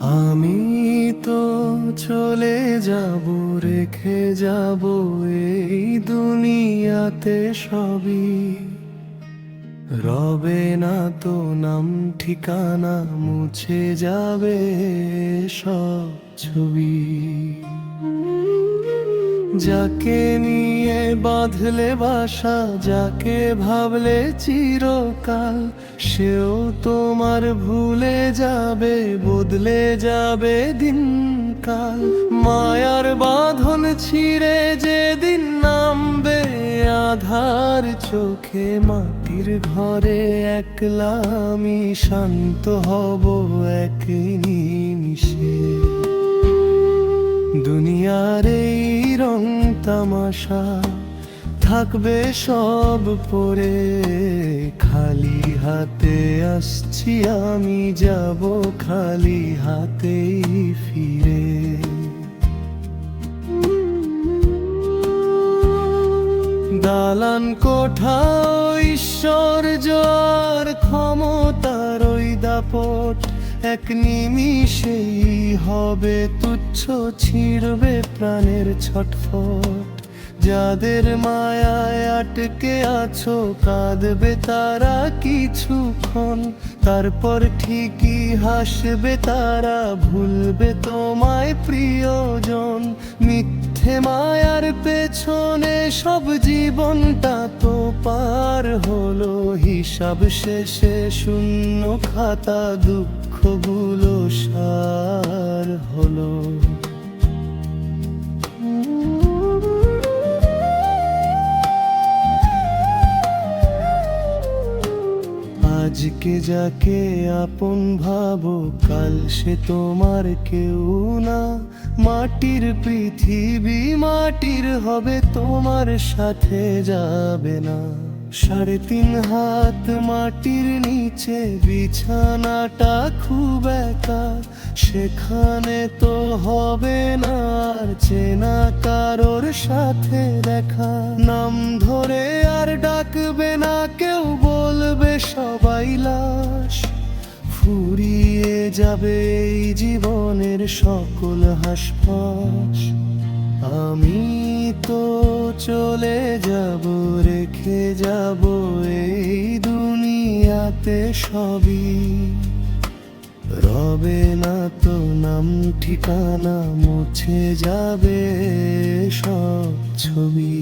আমি তো চলে যাব, রেখে যাব এই দুনিয়াতে সবই। রবে না তো নাম, ঠিকানা মুছে যাবে সব ছবি। যাকে নিয়ে বাঁধলে বাসা, যাকে ভাবলে চিরকাল, সেও তোমার ভুলে যাবে, বদলে যাবে দিনকাল। মায়ার বাঁধন ছিঁড়ে যেদিন নামবে, আধার চোখে মাটির ঘরে একলা আমি শান্ত হব এক নিমিষে। দুনিয়ার তামাশা থাকবে সব পরে। খালি হাতে আসছি, আমি যাব খালি হাতেই ফিরে। দালান কোঠা ঈশ্বর জোয়ার ক্ষমতার ওই দাপট। এক নিমিষেই হবে তুচ্ছ, ছিঁড়বে প্রাণের ছটফট। যাদের মায়ায় আটকে আছো, কাঁদবে তারা কিছুক্ষণ। তারপর ঠিকই হাসবে তারা, ভুলবে তোমায় প্রিয়জন। মিথ্যে মায়ার পেছনে সব জীবনটা তো পার হলো। হিসাব শেষে শূন্য খাতা দুঃখগুলো সার হলো। আজকে যাকে আপন ভাবো, কাল সে তোমার কেউ না। মাটির পৃথিবী মাটির হবে, তোমার সাথে যাবে না। সাড়ে তিন হাত মাটির নিচে, বিছানাটা খুব একা। সেখানে তো হবে না আর চেনা কারোর সাথে দেখা। নাম ধরে আর ডাকবে লাশ ফুরিয়ে যাবে জীবনের সকল হাসপাস আমি তো চলে যাব, রেখে যাব এই দুনিয়াতে সবই। রবে না তো নাম, ঠিকানা, মুছে যাবে সব ছবি।